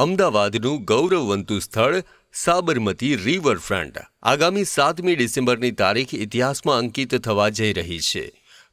અમદાવાદનું ગૌરવવંતું સ્થળ સાબરમતી રિવરફ્રન્ટ. આગામી સાતમી ડિસેમ્બરની તારીખ ઇતિહાસમાં અંકિત થવા જઈ રહી છે.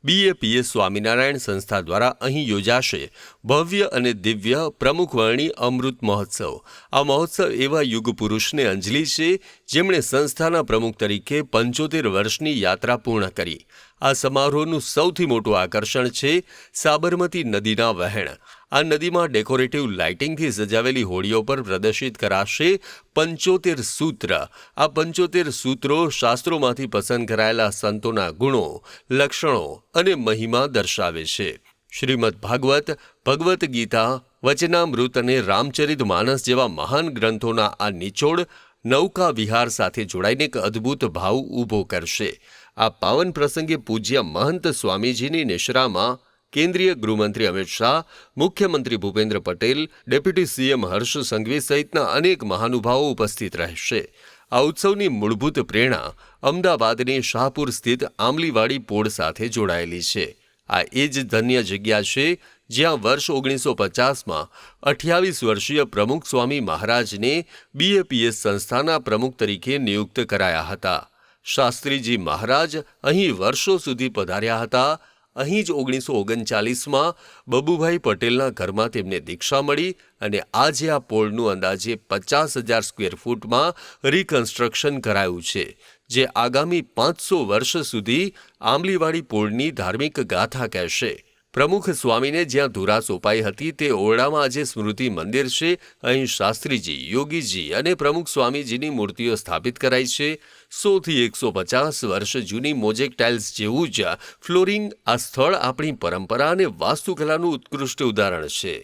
બીએપીએસ સ્વામિનારાયણ સંસ્થા દ્વારા અહીં યોજાશે ભવ્ય અને દિવ્ય પ્રમુખવર્ણી અમૃત મહોત્સવ. આ મહોત્સવ એવા યુગ પુરુષને અંજલિ છે જેમણે સંસ્થાના પ્રમુખ તરીકે પંચોતેર વર્ષની યાત્રા પૂર્ણ કરી. આ સમારોહનું સૌથી મોટું આકર્ષણ છે સાબરમતી નદીના વહેણ. આ નદીમાં ડેકોરેટિવ લાઇટિંગથી સજાવેલી હોડીઓ પર પ્રદર્શિત કરાશે પંચોતેર સૂત્ર. આ પંચોતેર સૂત્રો શાસ્ત્રોમાંથી પસંદ કરાયેલા સંતોના ગુણો, લક્ષણો અને મહિમા દર્શાવે છે. શ્રીમદ ભાગવત, ભગવદ્ ગીતા, વચનામૃત અને રામચરિત માનસ જેવા મહાન ગ્રંથોના આ નિચોડ નૌકા વિહાર સાથે જોડાઈને એક અદ્ભુત ભાવ ઊભો કરશે. આ પાવન પ્રસંગે પૂજ્ય મહંત સ્વામીજીની નિશ્રામાં કેન્દ્રીય ગૃહમંત્રી અમિત શાહ, મુખ્યમંત્રી ભૂપેન્દ્ર પટેલ, ડેપ્યુટી સીએમ હર્ષ સંઘવી સહિતના અનેક મહાનુભાવો ઉપસ્થિત રહેશે. આ ઉત્સવની મૂળભૂત પ્રેરણા અમદાવાદની શાહપુર સ્થિત આમલીવાડી પોળ સાથે જોડાયેલી છે. આ એ જ ધન્ય જગ્યા છે જ્યાં વર્ષ ઓગણીસો પચાસમાં અઠ્યાવીસ વર્ષીય પ્રમુખ સ્વામી મહારાજને બીએપીએસ સંસ્થાના પ્રમુખ તરીકે નિયુક્ત કરાયા હતા. શાસ્ત્રીજી મહારાજ અહીં વર્ષો સુધી પધાર્યા હતા અહીં જ ઓગણીસો ઓગણચાલીસમાં બબુભાઈ પટેલના ઘરમાં તેમને દીક્ષા મળી અને આજે આ પોળનું અંદાજે પચાસ હજાર સ્ક્વેર ફૂટમાં રિકન્સ્ટ્રક્શન કરાયું છે, જે આગામી પાંચસો વર્ષ સુધી આંબલીવાડી પોળની ધાર્મિક ગાથા કહેશે. પ્રમુખ સ્વામીને જ્યાં ધુરા સોંપાઈ હતી તે ઓરડામાં આજે સ્મૃતિ મંદિર છે. અહીં શાસ્ત્રીજી, યોગીજી અને પ્રમુખ સ્વામીજીની મૂર્તિઓ સ્થાપિત કરાઈ છે. સોથી એકસો પચાસ વર્ષ જૂની મોજેક ટાઇલ્સ જેવું જ ફ્લોરિંગ આ સ્થળ આપણી પરંપરા અને વાસ્તુકલાનું ઉત્કૃષ્ટ ઉદાહરણ છે.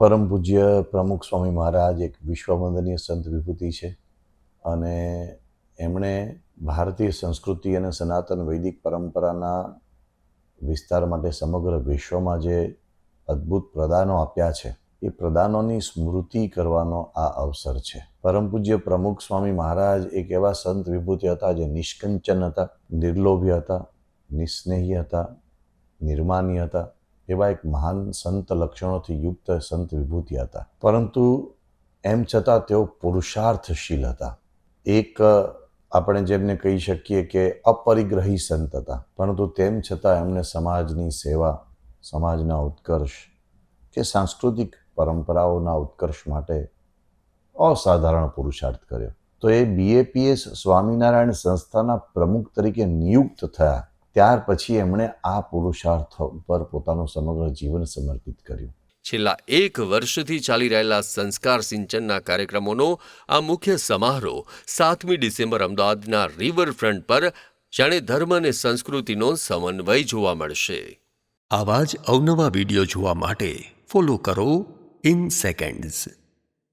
પરમ પૂજ્ય પ્રમુખ સ્વામી મહારાજ એક વિશ્વવંદનીય સંત વિભૂતિ છે અને એમણે ભારતીય સંસ્કૃતિ અને સનાતન વૈદિક પરંપરાના વિસ્તાર માટે સમગ્ર વિશ્વમાં જે અદ્ભુત પ્રદાનો આપ્યા છે, એ પ્રદાનોની સ્મૃતિ કરવાનો આ અવસર છે. પરમ પૂજ્ય પ્રમુખ સ્વામી મહારાજ એક એવા સંત વિભૂતિ હતા જે નિષ્કંચન હતા નિર્લોભ્ય હતા, નિસ્નેહી હતા, નિર્માની હતા, એવા એક મહાન સંત લક્ષણોથી યુક્ત સંત વિભૂતિ હતા. પરંતુ એમ છતાં તેઓ પુરુષાર્થશીલ હતા. એક આપણે જેમને કહી શકીએ કે અપરિગ્રહી સંત હતા. પરંતુ તેમ છતાં એમણે સમાજની સેવા, સમાજના ઉત્કર્ષ કે સાંસ્કૃતિક પરંપરાઓના ઉત્કર્ષ માટે અસાધારણ પુરુષાર્થ કર્યો. તો એ બીએપીએસ સ્વામિનારાયણ સંસ્થાના પ્રમુખ તરીકે નિયુક્ત થયા. ત્યાર પછી એમણે આ પુરુષાર્થ ઉપર પોતાનું સમગ્ર જીવન સમર્પિત કર્યું. છેલ્લા એક વર્ષથી ચાલી રહેલા સંસ્કાર સિંચનના કાર્યક્રમોનો આ મુખ્ય સમારોહ સાતમી ડિસેમ્બર અમદાવાદના રિવરફ્રન્ટ પર જાણે ધર્મ અને સંસ્કૃતિનો સમન્વય જોવા મળશે. આવા જ અવનવા વીડિયો જોવા માટે ફોલો કરો ઇન સેકન્ડ્સ